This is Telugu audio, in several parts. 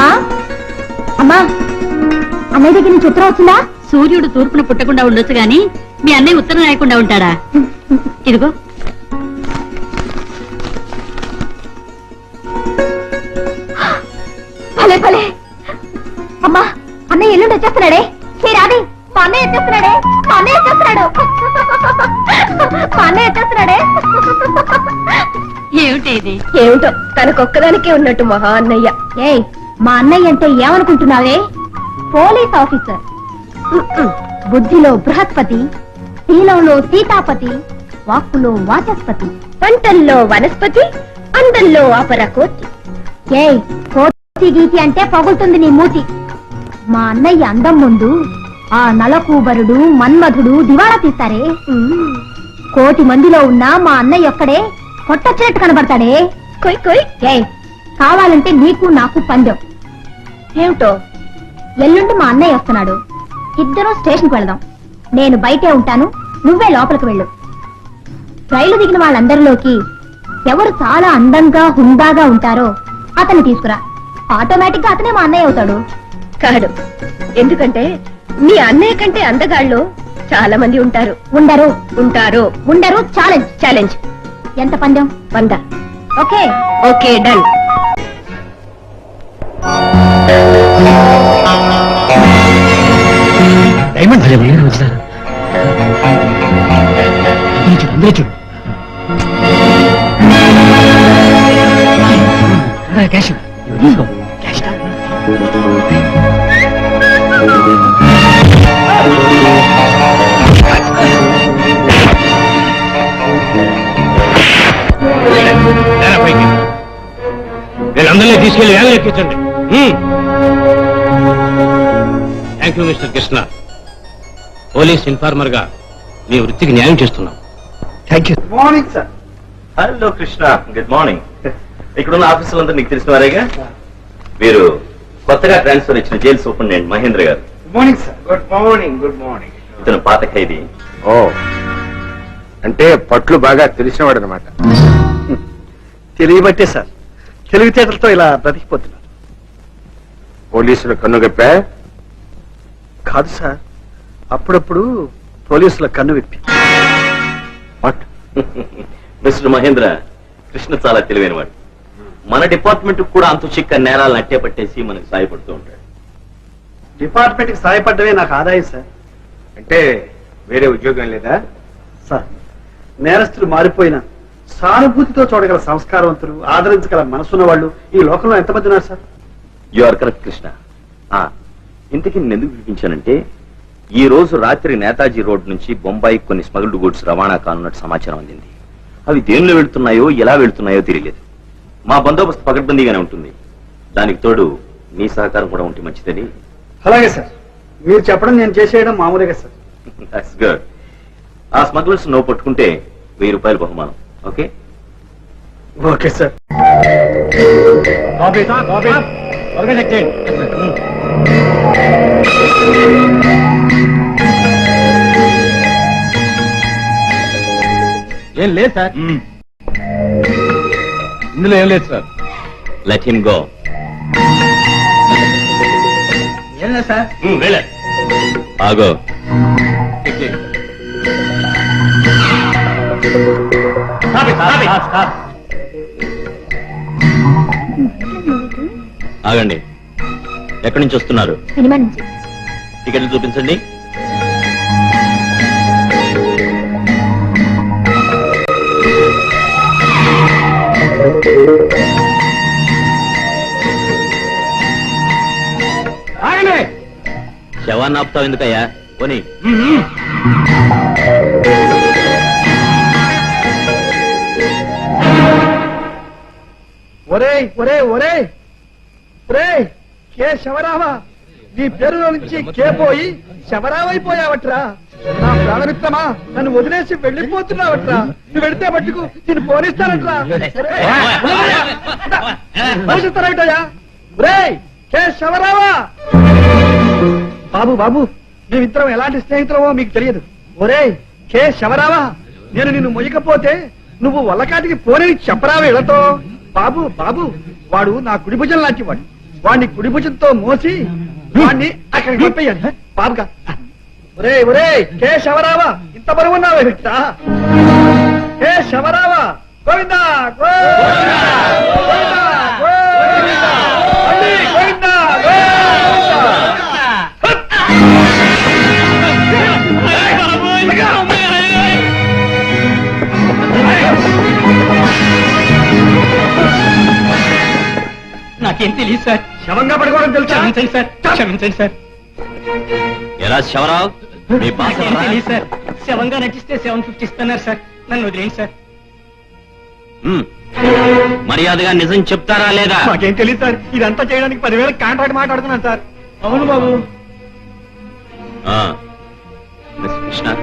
అమ్మా. అమ్మా. అన్నయ్య దగ్గర నుంచి ఉత్తరం వచ్చిందా? సూర్యుడు తూర్పున పుట్టకుండా ఉండొచ్చు గాని మీ అన్నయ్య ఉత్తరం రాయకుండా ఉంటాడా? ఇదిగో. భలే భలే. అమ్మా అన్నయ్య ఎల్లుండి వచ్చేస్తున్నాడే. హే రాది మా అన్నయ్య వచ్చేస్తున్నాడే. మా అన్నయ్య వచ్చేస్తున్నాడు. మా అన్నయ్య వచ్చేస్తున్నాడే. ఏమిటి ఇది? ఏమిటో తనకొక్కదానికే ఉన్నట్టు మహా అన్నయ్య. ఏ మా అన్నయ్య అంటే ఏమనుకుంటున్నావే? Police officer. బుద్ధిలో బృహస్పతి శీలంలో సీతాపతి వాక్కులో వాచస్పతి పంటల్లో వనస్పతి అందంలో అపర కోతి. ఏ కోతి గీతి అంటే పగులుతుంది నీ మూతి. మా అన్నయ్య అందం ముందు ఆ నలకూబరుడు మన్మధుడు దివాళా తీస్తారే? కోటి మందిలో ఉన్న మా అన్నయ్య ఒక్కడే కొట్టొచ్చినట్టు కనబడతాడే? కొయ్ కొయ్. ఏ కావాలంటే నీకు నాకు పందెం. ఏమిటో? ఎల్లుండి మా అన్నయ్య వస్తున్నాడు. ఇద్దరం స్టేషన్కి వెళదాం. నేను బయటే ఉంటాను నువ్వే లోపలికి వెళ్ళు. రైలు దిగిన వాళ్ళందరిలోకి ఎవరు చాలా అందంగా హుందాగా ఉంటారో అతన్ని తీసుకురా. ఆటోమేటిక్గా అతనే మా అన్నయ్య అవుతాడు. కాడు ఎందుకంటే మీ అన్నయ్య కంటే అందగాళ్ళు చాలా మంది ఉంటారు. ఉండరు. ఉంటారు. ఉండరు ఛాలెంజ్ ఛాలెంజ్ ఎంత పందెం? వంద. ఓకే. Okay done. డైమండ్ భలే ఉన్నాయి రోజున చూడు అందరూ చూడు. క్యాష్ తీసుకో. క్యాష్ వీళ్ళందరినీ తీసుకెళ్ళి వేగం ఎక్కించండి. Thank you mister Krishna. Police ఇన్ఫార్మర్గా మీ వృత్తికి న్యాయం చేస్తున్నాం. Thank you morning sir hello Krishna good morning ఇక్కడున్న ఆఫీసులంతా నీకు తెలిసిన వారేగా? వీరు కొత్తగా ట్రాన్స్ఫర్ ఇచ్చిన jail superintendent Mahendra garu. Good morning sir good morning good morning ఇతను పాత ఖైదీ. ఓ అంటే పట్లు బాగా తెలిసినవాడు అనమాట తెలియబట్టే సార్ తెలివితేటలతో ఇలా బ్రతికిపోతున్నారు. పోలీసులు కన్నుగప్పా కాదు సార్ అప్పుడప్పుడు పోలీసుల కన్ను విప్పి. మిస్టర్ మహేంద్ర కృష్ణ చాలా తెలివైనవాడు. మన డిపార్ట్మెంట్ కూడా అంతు చిక్క నేరాలను అట్టే పట్టేసి మనకు సాయపడుతూ ఉంటాడు. డిపార్ట్మెంట్కి సహాయపడ్డమే నాకు ఆదాయం సార్. అంటే వేరే ఉద్యోగం లేదా? సార్ నేరస్తులు మారిపోయినా సానుభూతితో చూడగల సంస్కారవంతులు ఆదరించగల మనసున్న వాళ్ళు ఈ లోకంలో ఎంతమంది ఉన్నారు sir? You are correct Krishna. ఆ, ఇంతకీ నేను ఎందుకు పిలిపించానంటే ఈ రోజు రాత్రి నేతాజీ రోడ్ నుంచి బొంబాయి కొన్ని స్మగుల్డ్ గూడ్స్ రవాణా కానున్నట్టు సమాచారం అందింది. అవి దేనిలో వెళ్తున్నాయో ఎలా వెళ్తున్నాయో తెలియలేదు. మా బందోబస్తు పకడ్బందీగానే ఉంటుంది. దానికి తోడు మీ సహకారం కూడా ఉంటే మంచిదని. అలాగే సార్. మీరు చెప్పడం నేను చేసేయడం మామూలుగా సార్. ఆ స్మగ్లర్స్ నువ్వు పట్టుకుంటే వెయ్యి రూపాయలు బహుమానం. ఓకే? Okay sir. ఏం లేదు సార్. ఇందులో ఏం లేదు సార్. లెట్ హిమ్ గో ఏం లేదు సార్. ఆగో. ఆగండి. ఎక్కడి నుంచి వస్తున్నారు? సినిమా నుంచి. టికెట్లు చూపించండి. శవాన్ని ఆపుతావు ఎందుకయ్యా పోనీ ఒరే ఒరే ఒరే ఒరే కే శవరామా నీ పేరులో నుంచి కే పోయి శవరామైపోయావట్రా నా ప్రాణమిత్రమా నన్ను వదిలేసి వెళ్ళిపోతున్నావట్రా నువ్వు వెళితే మట్టుకు నేను పోనిస్తానట్రా పోషిస్తారటయా ఒరే కే శవరామా బాబు బాబు మేమిద్దరం ఎలాంటి స్నేహితులమో మీకు తెలియదు. ఒరే కే శవరావా? నేను నిన్ను మొయ్యకపోతే నువ్వు వల్లకాటికి పోనని చెప్పరావు ఇళ్ళతో బాబు బాబు వాడు నా కుడి భుజం లాంటి వాడు. వాడిని కుడి భుజంతో మోసి వాడిని అక్కడ పంపేయాలి. బాబుగా. ఒరే ఒరే కే శవరావా? ఇంత బరువు ఉన్నావే బిడ్డ. కే శవరావా? గోవిందా గోవిందా. నాకేం తెలియదు సార్. శవంగా పడుకోవడం తెలుసా? క్షమించండి సార్. క్షమించండి సార్. ఎలా శవరావు? మీ బాస్? తెలియదు సార్. శవంగా నటిస్తే సెవెన్ ఫిఫ్టీ ఇస్తున్నారు సార్. నన్ను వదిలేండి సార్. ఉమ్. మర్యాదగా నిజం చెప్తారా లేదా? మాకేం తెలియదు సార్. ఇదంతా చేయడానికి పదివేల కాంట్రాక్ట్ మాట్లాడుతున్నాను సార్. అవును బాబు. ఆ. మిస్ కృష్ణ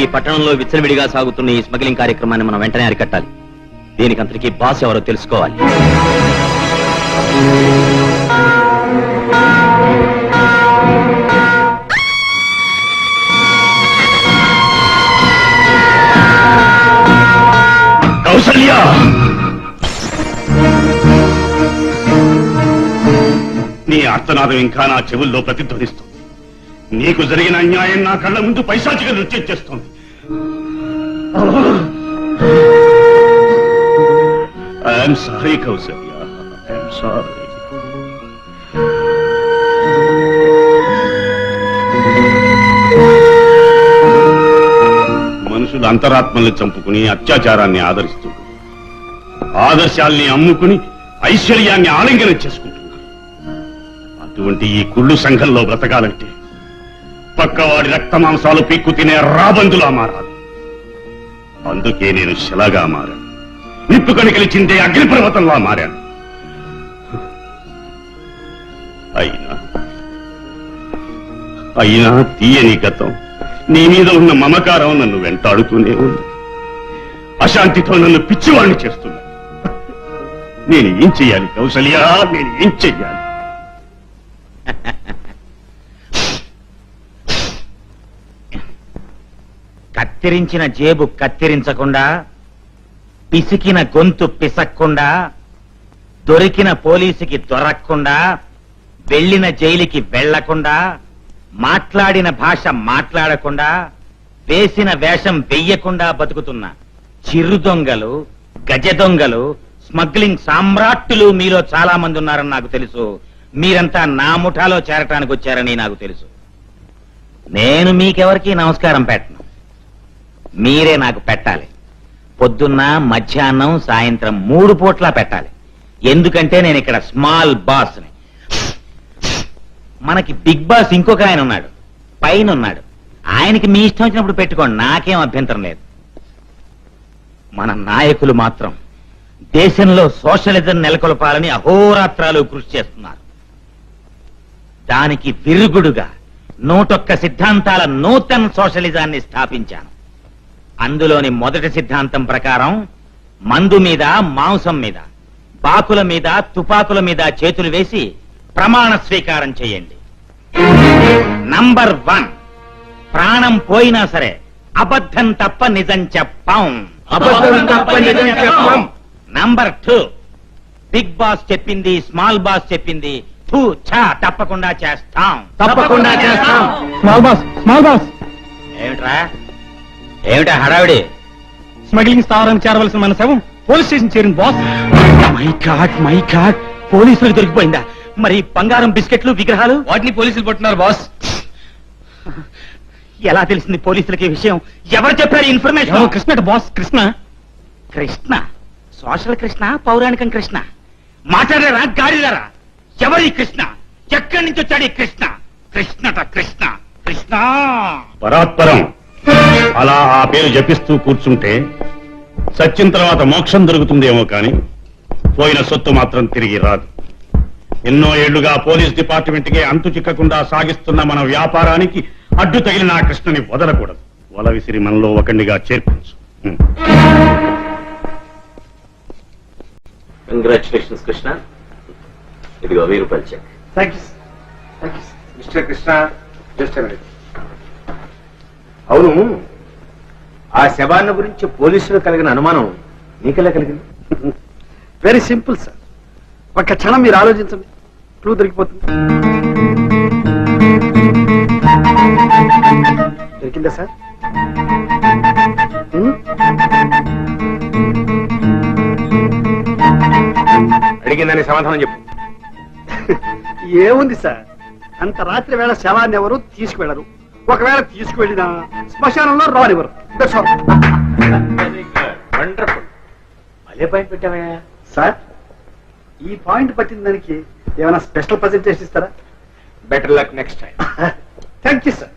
ఈ పట్టణంలో విచ్చలవిడిగా సాగుతున్న ఈ స్మగ్లింగ్ కార్యక్రమాన్ని మనం వెంటనే అరికట్టాలి. దీనికి అంతటికీ బాస్ ఎవరో తెలుసుకోవాలి. కౌసల్య! నీ అర్థనాదం ఇంకా నా చెవుల్లో ప్రతిధ్వనిస్తుంది. నీకు జరిగిన అన్యాయం నా కళ్ళ ముందు పైశాచిగా నృత్యం చేస్తుంది. I'm sorry Kausalya. సారీ. మనుషులు అంతరాత్మల్ని చంపుకుని అత్యాచారాన్ని ఆదరిస్తున్నారు. ఆదర్శాల్ని అమ్ముకుని ఐశ్వర్యాన్ని ఆలింగనం చేసుకుంటున్నారు. అటువంటి ఈ కుళ్ళు సంఘంలో బ్రతకాలంటే పక్కవాడి రక్త మాంసాలు పీక్కు తినే రాబందులా మారాలి. అందుకే నేను శిలగా మారాను. నిప్పు కణికలిచిందే అగ్నిపర్వతంలా మారాను. అయినా అయినా తీయని గతం నీ మీద ఉన్న మమకారం నన్ను వెంటాడుతూనే ఉంది. అశాంతితో నన్ను పిచ్చివాణ్ణి చేస్తున్నా నేను ఏం చెయ్యాలి కౌసల్య? నేను ఏం చెయ్యాలి? కత్తిరించిన జేబు కత్తిరించకుండా పిసికిన గొంతు పిసక్కుండా దొరికిన పోలీసుకి దొరక్కుండా వెళ్ళిన జైలుకి వెళ్ళకుండా మాట్లాడిన భాష మాట్లాడకుండా వేసిన వేషం వెయ్యకుండా బతుకుతున్న చిరు దొంగలు గజ దొంగలు స్మగ్లింగ్ సామ్రాట్టులు మీలో చాలా మంది ఉన్నారని నాకు తెలుసు. మీరంతా నా ముఠాలో చేరటానికి వచ్చారని నాకు తెలుసు. నేను మీకెవరికి నమస్కారం పెట్టను. మీరే నాకు పెట్టాలి. పొద్దున్న మధ్యాహ్నం సాయంత్రం మూడు పూట్లా పెట్టాలి. ఎందుకంటే నేను ఇక్కడ స్మాల్ బాస్ని. మనకి బిగ్ బాస్ ఇంకొక ఆయన ఉన్నాడు. పైన ఉన్నాడు. ఆయనకి మీ ఇష్టం వచ్చినప్పుడు పెట్టుకోండి. నాకేం అభ్యంతరం లేదు. మన నాయకులు మాత్రం దేశంలో సోషలిజం నెలకొల్పాలని అహోరాత్రాలు కృషి చేస్తున్నారు. దానికి విరుగుడుగా నూటొక్క సిద్ధాంతాల నూతన సోషలిజాన్ని స్థాపించాను. అందులోని మొదటి సిద్ధాంతం ప్రకారం మందు మీద మాంసం మీద బాకుల మీద తుపాకుల మీద చేతులు వేసి ప్రమాణ స్వీకారం చేయండి. నంబర్ వన్ ప్రాణం పోయినా సరే అబద్ధం తప్ప నిజం చెప్పం. అబద్ధం తప్ప నిజం చెప్పం. నంబర్ టూ బిగ్ బాస్ చెప్పింది స్మాల్ బాస్ చెప్పింది తప్పకుండా చేస్తాం. తప్పకుండా చేస్తాం. స్మాల్ బాస్ స్మాల్ బాస్ ఏమిట్రా? ఏమిటా హడావిడి? స్మగ్లింగ్ స్థావరానికి చేరవలసిన మన శవం పోలీస్ స్టేషన్ చేరిన boss my God my God పోలీసులకు దొరికిపోయిందా? మరి బంగారం బిస్కెట్లు విగ్రహాలు? వాటిని పోలీసులు పట్టున్నారు బాస్. ఎలా తెలిసింది పోలీసులకి విషయం? ఎవరు చెప్పారు information? Krishna boss Krishna. Krishna? Social Krishna పౌరాణికం Krishna? మాట్లాడారా గాడిదారా? ఎవరి కృష్ణ? ఎక్కడి నుంచి వచ్చాడు కృష్ణ? కృష్ణట కృష్ణ. కృష్ణ! పరాత్పరం. అలా ఆ పేరు జపిస్తూ కూర్చుంటే సచ్చిన తర్వాత మోక్షం దొరుకుతుందేమో కాని పోయిన సొత్తు మాత్రం తిరిగి రాదు. ఎన్నో ఏళ్ళుగా పోలీస్ డిపార్ట్మెంట్కి అంతు చిక్కకుండా సాగిస్తున్న మన వ్యాపారానికి అడ్డు తగిలిన ఆ కృష్ణని వదలకూడదు. వల విసిరి మనలో ఒకడిగా చేర్పించు. కంగ్రాచులేషన్స్ కృష్ణ. ఇదిగో వెయ్యి రూపాయలు cheque thank you mister Krishna just అవును. ఆ శవాన్ని గురించి పోలీసులు కలిగిన అనుమానం నీకెలా కలిగింది? వెరీ సింపుల్ సార్ ఒక్క క్షణం మీరు ఆలోచించండి. క్లూ దొరికిపోతుంది. దొరికిందా సార్? అడిగిందని సమాధానం చెప్పు. ఏముంది సార్? అంత రాత్రి వేళ శవాన్ని ఎవరు తీసుకువెళ్ళరు? ఒకవేళ తీసుకువెళ్ళినా శ్మశానంలో రానివ్వరు. వండర్ఫుల్ భలే పాయింట్ పెట్టావయ్యా? సార్? ఈ పాయింట్ పట్టిన దానికి ఏమైనా స్పెషల్ ప్రజెంటేషన్ ఇస్తారా? Better luck next time. Thank you sir.